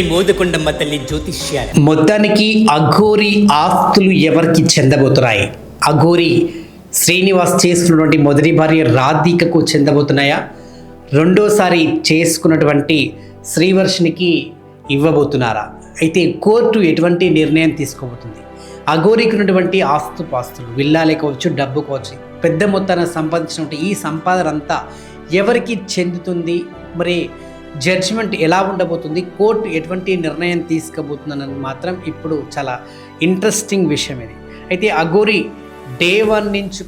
మోదకొండమ్మ తల్లి జ్యోతిష్యాలు. మొత్తానికి అఘోరి ఆస్తులు ఎవరికి చెందబోతున్నాయి? అఘోరి శ్రీనివాస్ చేసుకున్నటువంటి మొదటి భార్య రాధికకు చెందబోతున్నాయా? రెండోసారి చేసుకున్నటువంటి శ్రీవర్షినికి ఇవ్వబోతున్నారా? అయితే కోర్టు ఎటువంటి నిర్ణయం తీసుకోబోతుంది? అఘోరికి ఉన్నటువంటి ఆస్తు పాస్తులు విల్లాలే కావచ్చు డబ్బు కావచ్చు పెద్ద మొత్తాన సంపాదించినటువంటి ఈ సంపాదన అంతా ఎవరికి చెందుతుంది? మరి జడ్జిమెంట్ ఎలా ఉండబోతుంది కోర్టు ఎటువంటి నిర్ణయం తీసుకోబోతుందన్నది మాత్రం ఇప్పుడు చాలా ఇంట్రెస్టింగ్ విషయం ఇది. అయితే అఘోరి డే వన్ నుంచి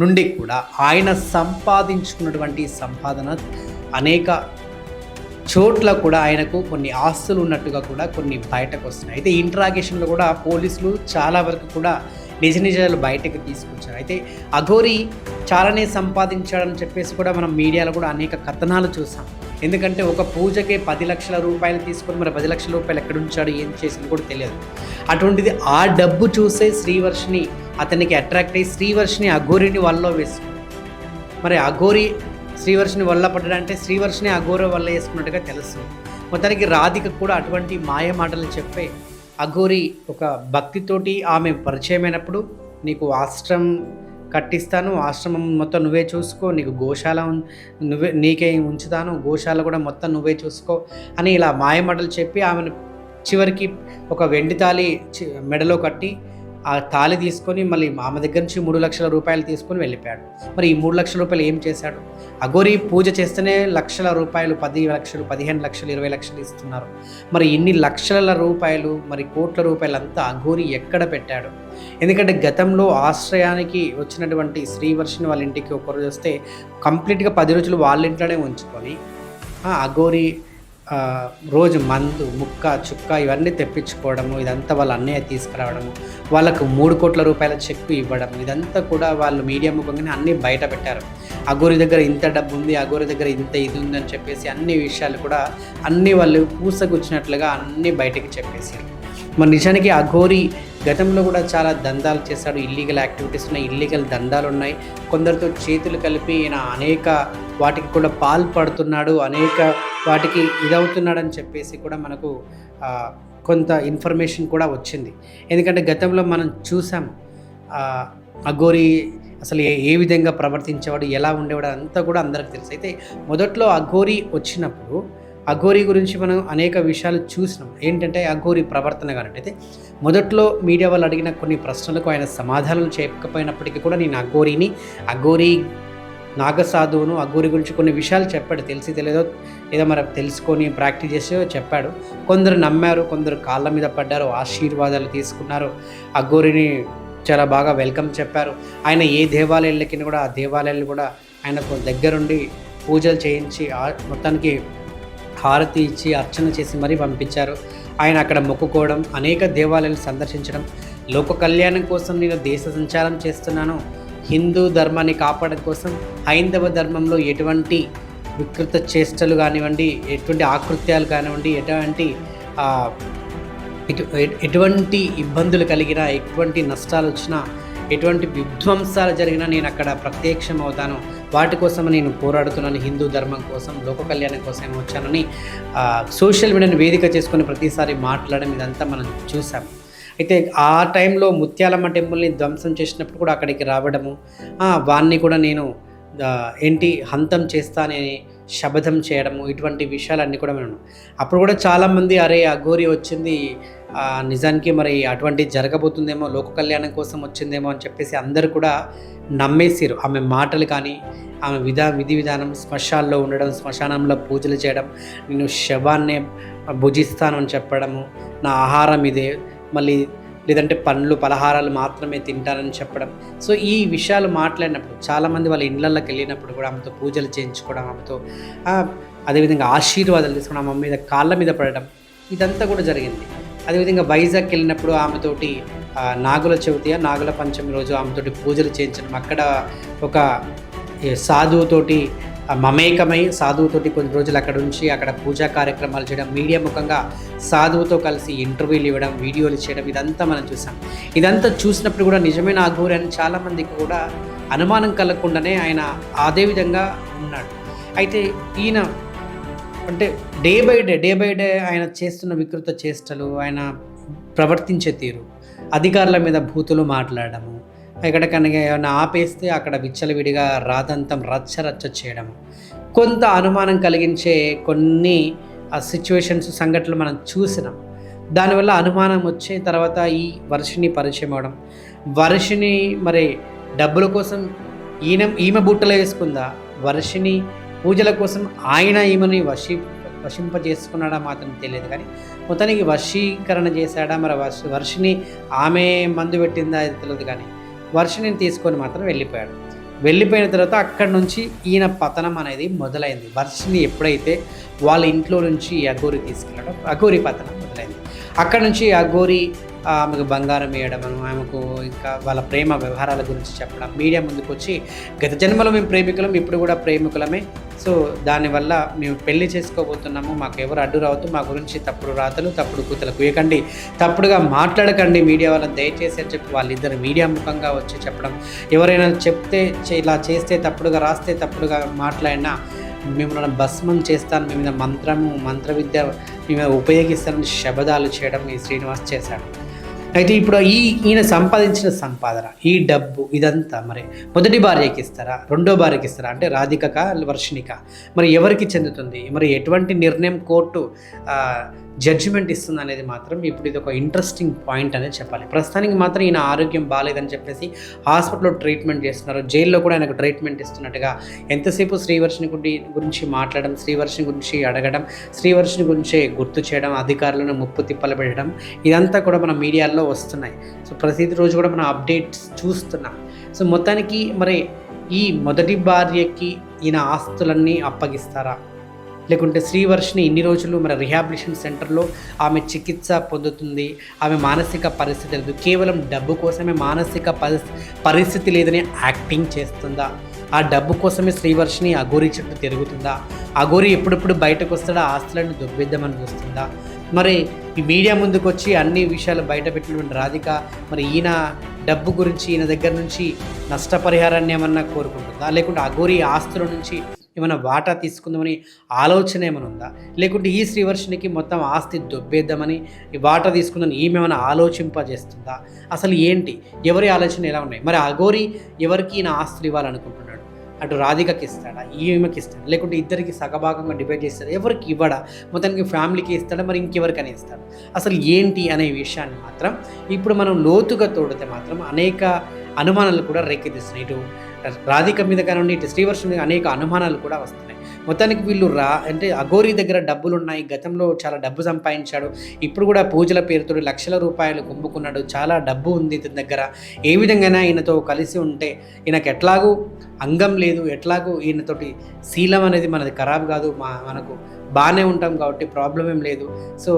నుండి కూడా ఆయన సంపాదించుకున్నటువంటి సంపాదన అనేక చోట్ల కూడా ఆయనకు కొన్ని ఆస్తులు ఉన్నట్టుగా కూడా కొన్ని బయటకు వస్తున్నాయి. అయితే ఇంట్రాగేషన్లో కూడా పోలీసులు చాలా వరకు కూడా నిజ నిజాలు బయటకు తీసుకొచ్చారు. అయితే అఘోరి చాలానే సంపాదించాడని చెప్పేసి కూడా మనం మీడియాలో కూడా అనేక కథనాలు చూసాం. ఎందుకంటే ఒక పూజకే పది లక్షల రూపాయలు తీసుకొని మరి పది లక్షల రూపాయలు ఎక్కడ ఉంచాడు ఏం చేసింది కూడా తెలియదు. అటువంటిది ఆ డబ్బు చూసే శ్రీవర్షిని అతనికి అట్రాక్ట్ అయ్యి శ్రీవర్షిని అఘోరిని వల్ల వేసుకుంది మరి అఘోరి శ్రీవర్షిని వల్ల పడ్డాడంటే శ్రీవర్షిని అఘోర వల్ల వేసుకున్నట్టుగా తెలుసు. మొత్తానికి రాధిక కూడా అటువంటి మాయ మాటలు చెప్పే అఘోరి ఒక భక్తితోటి ఆమె పరిచయమైనప్పుడు నీకు ఆశ్రం కట్టిస్తాను ఆశ్రమం మొత్తం నువ్వే చూసుకో నీకు గోశాల ఉం- నువ్వే నీకే ఉంచుతాను గోశాల కూడా మొత్తం నువ్వే చూసుకో అని ఇలా మాయ చెప్పి ఆమెను చివరికి ఒక వెండి తాళి చి- మెడలో కట్టి ఆ తాళి తీసుకొని మళ్ళీ ఆమె దగ్గర నుంచి మూడు లక్షల రూపాయలు తీసుకొని వెళ్ళిపోయాడు. మరి ఈ మూడు లక్షల రూపాయలు ఏం చేశాడు? అఘోరి పూజ చేస్తేనే లక్షల రూపాయలు పది లక్షలు పదిహేను లక్షలు ఇరవై లక్షలు ఇస్తున్నారు. మరి ఇన్ని లక్షల రూపాయలు మరి కోట్ల రూపాయలు అంతా అఘోరి ఎక్కడ పెట్టాడు? ఎందుకంటే గతంలో ఆశ్రయానికి వచ్చినటువంటి శ్రీవర్షిని వాళ్ళ ఇంటికి ఒకరోజు వస్తే కంప్లీట్గా పది రోజులు వాళ్ళ ఇంట్లోనే ఉంచుకొని అఘోరి రోజు మందు ముక్క చుక్క ఇవన్నీ తెప్పించుకోవడము ఇదంతా వాళ్ళ అన్నయ్య తీసుకురావడము వాళ్ళకు మూడు కోట్ల రూపాయల చెక్కు ఇవ్వడం ఇదంతా కూడా వాళ్ళు మీడియా ముఖంగానే అన్నీ బయట పెట్టారు. అగోరి దగ్గర ఇంత డబ్బు ఉంది అగోరి దగ్గర ఇంత ఇది ఉందని చెప్పేసి అన్ని విషయాలు కూడా అన్నీ వాళ్ళు పూసగుచ్చినట్లుగా అన్నీ బయటకి చెప్పేసారు మరి నిజానికి అఘోరి గతంలో కూడా చాలా దందాలు చేశాడు. ఇల్లీగల్ యాక్టివిటీస్ ఉన్నాయి ఇల్లీగల్ దందాలు ఉన్నాయి. కొందరితో చేతులు కలిపి ఈయన అనేక వాటికి కూడా పాల్పడుతున్నాడు. అనేక వాటికి ఇదవుతున్నాడని చెప్పేసి కూడా మనకు కొంత ఇన్ఫర్మేషన్ కూడా వచ్చింది. ఎందుకంటే గతంలో మనం చూసాం ఆ, అఘోరి అసలు ఏ విధంగా ప్రవర్తించేవాడు ఎలా ఉండేవాడు అంతా కూడా అందరికి తెలుసు. అయితే మొదట్లో అఘోరి వచ్చినప్పుడు అఘోరి గురించి మనం అనేక విషయాలు చూసినాం. ఏంటంటే అఘోరి ప్రవర్తన కాబట్టి అయితే మొదట్లో మీడియా వాళ్ళు అడిగిన కొన్ని ప్రశ్నలకు ఆయన సమాధానాలు చెప్పకపోయినప్పటికీ కూడా నేను అఘోరిని అఘోరి నాగసాధువును అగ్గురి గురించి కొన్ని విషయాలు చెప్పాడు. తెలిసి తెలియదో ఏదో మరి తెలుసుకొని ప్రాక్టీస్ చేసి చెప్పాడు. కొందరు నమ్మారు కొందరు కాళ్ళ మీద పడ్డారు ఆశీర్వాదాలు తీసుకున్నారు. అఘోరిని చాలా బాగా వెల్కమ్ చెప్పారు. ఆయన ఏ దేవాలయాలకి కూడా ఆ దేవాలయాలు కూడా ఆయనకు దగ్గరుండి పూజలు చేయించి ఆ- మొత్తానికి హారతి ఇచ్చి అర్చన చేసి మరీ పంపించారు. ఆయన అక్కడ మొక్కుకోవడం అనేక దేవాలయాలు సందర్శించడం లోక కళ్యాణం కోసం నేను దేశ సంచారం చేస్తున్నాను హిందూ ధర్మాన్ని కాపాడడం కోసం హైందవ ధర్మంలో ఎటువంటి వికృత చేష్టలు కానివ్వండి ఎటువంటి ఆకృత్యాలు కానివ్వండి ఎటువంటి ఎటువంటి ఇబ్బందులు కలిగినా ఎటువంటి నష్టాలు వచ్చినా ఎటువంటి విధ్వంసాలు జరిగినా నేను అక్కడ ప్రత్యక్షం అవుతాను వాటి కోసం నేను పోరాడుతున్నాను. హిందూ ధర్మం కోసం లోక కళ్యాణం కోసం వచ్చానని సోషల్ మీడియాను వేదిక చేసుకుని ప్రతిసారి మాట్లాడడం ఇదంతా మనం చూసాం అయితే ఆ టైంలో ముత్యాలమ్మ టెంపుల్ని ధ్వంసం చేసినప్పుడు కూడా అక్కడికి రావడము వాన్ని కూడా నేను ఏంటి హంతం చేస్తానని శబదం చేయడము ఇటువంటి విషయాలన్నీ కూడా విన్నాను. అప్పుడు కూడా చాలామంది అరే అఘోరి వచ్చింది నిజానికి మరి అటువంటి జరగబోతుందేమో లోక కళ్యాణం కోసం వచ్చిందేమో అని చెప్పేసి అందరు కూడా నమ్మేసారు. ఆమె మాటలు కానీ ఆమె విధా విధి విధానం శ్మశాల్లో ఉండడం శ్మశానంలో పూజలు చేయడం నేను శవాన్నే భుజిస్తాను అని చెప్పడము నా ఆహారం ఇదే మళ్ళీ లేదంటే పండ్లు పలహారాలు మాత్రమే తింటారని చెప్పడం. సో ఈ విషయాలు మాట్లాడినప్పుడు చాలామంది వాళ్ళ ఇళ్ళల్లోకి వెళ్ళినప్పుడు కూడా ఆమెతో పూజలు చేయించుకోవడం ఆమెతో అదేవిధంగా ఆశీర్వాదాలు తీసుకోవడం ఆమె మీద కాళ్ళ మీద పడడం ఇదంతా కూడా జరిగింది. అదేవిధంగా వైజాగ్ వెళ్ళినప్పుడు ఆమెతోటి నాగుల చవితి నాగుల పంచమి రోజు ఆమెతోటి పూజలు చేయించడం. అక్కడ ఒక సాధువుతోటి మమేకమై సాధువుతోటి కొన్ని రోజులు అక్కడ ఉంచి అక్కడ పూజా కార్యక్రమాలు చేయడం మీడియా ముఖంగా సాధువుతో కలిసి ఇంటర్వ్యూలు ఇవ్వడం వీడియోలు చేయడం ఇదంతా మనం చూసాం. ఇదంతా చూసినప్పుడు కూడా నిజమైన అఘోరి అని చాలామందికి కూడా అనుమానం కలగకుండానే ఆయన అదే విధంగా ఉన్నాడు. అయితే ఈయన అంటే day by day day by day ఆయన చేస్తున్న వికృత చేష్టలు ఆయన ప్రవర్తించే తీరు అధికారుల మీద భూతులు మాట్లాడము ఎక్కడికన్నా ఏమైనా ఆపేస్తే అక్కడ విచ్చలవిడిగా రాదంతం రచ్చ రచ్చ చేయడం కొంత అనుమానం కలిగించే కొన్ని సిచ్యువేషన్స్ సంఘటనలు మనం చూసినాం. దానివల్ల అనుమానం వచ్చే తర్వాత ఈ వర్షిని పరిచయం అవడం. వర్షిని మరి డబ్బుల కోసం ఈయన ఈమె బుట్టలో వేసుకుందా? వర్షిని పూజల కోసం ఆయన ఈమెని వశీ వశింపజేసుకున్నాడా మాత్రం తెలియదు కానీ మొత్తానికి వశీకరణ చేశాడా? మరి వర్ష వర్షిని ఆమె మందు పెట్టిందా? అది తెలియదు కానీ. వర్షిని తీసుకొని మాత్రం వెళ్ళిపోయాడు. వెళ్ళిపోయిన తర్వాత అక్కడి నుంచి ఈయన పతనం అనేది మొదలైంది. వర్షిని ఎప్పుడైతే వాళ్ళ ఇంట్లో నుంచి ఈ అఘోరి తీసుకెళ్ళడం అఘోరి పతనం మొదలైంది. అక్కడ నుంచి అఘోరి ఆమెకు బంగారం వేయడం ఆమెకు ఇంకా వాళ్ళ ప్రేమ వ్యవహారాల గురించి చెప్పడం. మీడియా ముందుకు వచ్చి గత జన్మలో మేము ప్రేమికులం ఇప్పుడు కూడా ప్రేమికులమే. సో దానివల్ల మేము పెళ్ళి చేసుకోబోతున్నాము. మాకు ఎవరు అడ్డు రావద్దు. మా గురించి తప్పుడు రాతలు తప్పుడు కూతలు కుయకండి తప్పుడుగా మాట్లాడకండి మీడియా వాళ్ళని. దయచేసి అని చెప్పి వాళ్ళిద్దరు మీడియా ముఖంగా వచ్చి చెప్పడం. ఎవరైనా చెప్తే చే- ఇలా చేస్తే తప్పుడుగా రాస్తే తప్పుడుగా మాట్లాడినా మిమ్మల్ని భస్మం చేస్తాను. మీ మీద మంత్రము మంత్ర విద్య మీ మీద ఉపయోగిస్తానని శబదాలు చేయడం ఈ శ్రీనివాస్ చేశాడు. అయితే ఇప్పుడు ఈ ఈయన సంపాదించిన సంపాదన ఈ డబ్బు ఇదంతా మరి మొదటి భార్యకి ఇస్తారా? రెండో భార్యకి ఇస్తారా? అంటే రాధికక వర్షిణిక? మరి ఎవరికి చెందుతుంది? మరి ఎటువంటి నిర్ణయం కోర్టు జడ్జిమెంట్ ఇస్తుంది అనేది మాత్రం ఇప్పుడు ఇది ఒక ఇంట్రెస్టింగ్ పాయింట్ అనేది చెప్పాలి. ప్రస్తుతానికి మాత్రం ఈయన ఆరోగ్యం బాగాలేదని చెప్పేసి హాస్పిటల్లో ట్రీట్మెంట్ చేస్తున్నారు. జైల్లో కూడా ఆయనకు ట్రీట్మెంట్ ఇస్తున్నట్టుగా ఎంతసేపు శ్రీవర్షిని గుడి గురించి మాట్లాడడం శ్రీవర్షిని గురించి అడగడం శ్రీవర్షిని గురించి గుర్తు చేయడం అధికారులను ముప్పు తిప్పలు పెట్టడం ఇదంతా కూడా మన మీడియాల్లో వస్తున్నాయి. సో ప్రతి రోజు కూడా మనం అప్డేట్స్ చూస్తున్నాం. సో మొత్తానికి మరి ఈ మొదటి భార్యకి ఈయన ఆస్తులన్నీ అప్పగిస్తారా? లేకుంటే శ్రీవర్షిని ఇన్ని రోజులు మన రిహాబిలిటేషన్ సెంటర్లో ఆమె చికిత్స పొందుతుంది ఆమె మానసిక పరిస్థితి లేదు. కేవలం డబ్బు కోసమే మానసిక పరిస్థితి పరిస్థితి లేదని యాక్టింగ్ చేస్తుందా? ఆ డబ్బు కోసమే శ్రీవర్షిని అఘోరి చుట్టూ తిరుగుతుందా? అఘోరి ఎప్పుడెప్పుడు బయటకు వస్తాడా? ఆస్తులను దుబ్బిద్దామని చూస్తుందా? మరి ఈ మీడియా ముందుకు వచ్చి అన్ని విషయాలు బయట పెట్టినటువంటి రాధిక మరి ఈయన డబ్బు గురించి ఈయన దగ్గర నుంచి నష్టపరిహారాన్ని ఏమన్నా కోరుకుంటుందా? లేకుంటే అఘోరి ఆస్తుల నుంచి ఏమైనా వాటా తీసుకుందామని ఆలోచన ఏమైనా ఉందా? లేకుంటే ఈ శ్రీవర్షినికి మొత్తం ఆస్తి దొబ్బేద్దామని ఈ వాటా తీసుకుందని ఏమేమైనా ఏమైనా ఆలోచింపజేస్తుందా అసలు ఏంటి? ఎవరి ఆలోచన ఎలా ఉన్నాయి? మరి అఘోరి ఎవరికి ఈయన ఆస్తులు ఇవ్వాలనుకుంటున్నాడు? అటు రాధికకి ఇస్తాడా? ఈమెకి ఇస్తాడా? లేకుంటే ఇద్దరికి సగభాగంగా డిబేట్ చేస్తాడా? ఎవరికి ఇవ్వడా? మొత్తానికి ఫ్యామిలీకి ఇస్తాడా? మరి ఇంకెవరికైనా ఇస్తాడా? అసలు ఏంటి అనే విషయాన్ని మాత్రం ఇప్పుడు మనం లోతుగా తోడితే మాత్రం అనేక అనుమానాలు కూడా రేకెత్తిస్తున్నాయి. ఇటు రాధిక మీద కానివ్వండి ఇటు శ్రీవర్షం మీద అనేక అనుమానాలు కూడా వస్తున్నాయి. మొత్తానికి వీళ్ళు రా అంటే అఘోరి దగ్గర డబ్బులు ఉన్నాయి గతంలో చాలా డబ్బు సంపాదించాడు. ఇప్పుడు కూడా పూజల పేరుతో లక్షల రూపాయలు కుంభుకున్నాడు. చాలా డబ్బు ఉంది ఇతని దగ్గర. ఏ విధంగానే ఈయనతో కలిసి ఉంటే ఈయనకు ఎట్లాగూ అంగం లేదు. ఎట్లాగూ ఈయనతోటి శీలం అనేది మనది ఖరాబ్ కాదు. మా మనకు బాగానే ఉంటాం కాబట్టి ప్రాబ్లం ఏం లేదు. సో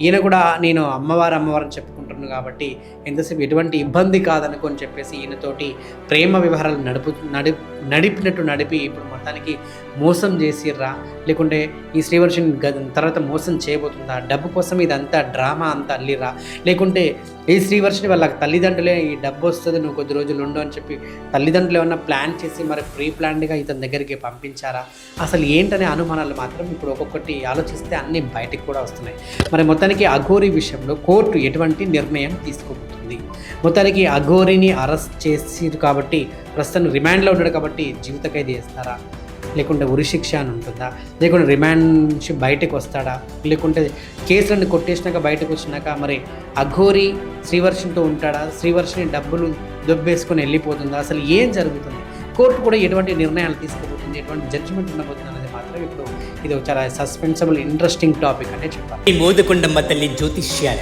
ఈయన కూడా నేను అమ్మవారు అమ్మవారు అని చెప్పుకుంటున్నాను కాబట్టి ఎంతసేపు ఎటువంటి ఇబ్బంది కాదనుకొని చెప్పేసి ఈయనతోటి ప్రేమ వ్యవహారాలు నడుపు నడి నడిపినట్టు నడిపి ఇప్పుడు మొత్తానికి మోసం చేసిర్రా? లేకుంటే ఈ శ్రీవర్షిని తర్వాత మోసం చేయబోతుందా? డబ్బు కోసం ఇదంతా డ్రామా అంతా అల్లిరా లేకుంటే ఈ శ్రీవర్షిని వాళ్ళ తల్లిదండ్రులే ఈ డబ్బు వస్తుంది నువ్వు కొద్ది రోజులు ఉండు అని చెప్పి తల్లిదండ్రులు ఏమన్నా ప్లాన్ చేసి మరి ప్రీ ప్లాన్డ్గా ఇతని దగ్గరికి పంపించారా? అసలు ఏంటనే అనుమానాలు మాత్రం ఇప్పుడు ఒకటి ఆలోచిస్తే అన్నీ బయటకు కూడా వస్తున్నాయి. మరి మొత్తానికి అఘోరి విషయంలో కోర్టు ఎటువంటి నిర్ణయం తీసుకోబోతుంది? మొత్తానికి అఘోరిని అరెస్ట్ చేసిరు కాబట్టి ప్రస్తుతం రిమాండ్లో ఉన్నాడు కాబట్టి జీవిత ఖైదీ చేస్తారా? లేకుంటే ఉరిశిక్ష అని ఉంటుందా? లేకుంటే రిమాండ్ నుంచి బయటకు వస్తాడా? లేకుంటే కేసులను కొట్టేసినాక బయటకు వచ్చినాక మరి అఘోరి శ్రీవర్షన్తో ఉంటాడా? శ్రీవర్షిని డబ్బులు దొబ్బేసుకొని వెళ్ళిపోతుందా? అసలు ఏం జరుగుతుంది? కోర్టు కూడా ఎటువంటి నిర్ణయాలు తీసుకోబోతుంది? ఎటువంటి జడ్జిమెంట్ ఉండబోతుంది అనేది మాత్రం ఇప్పుడు ఇది ఒక చాలా సస్పెన్సబుల్ ఇంట్రెస్టింగ్ టాపిక్ అనే చెప్పాలి. ఈ మోదకొండమ్మ తల్లి జ్యోతిష్యాల.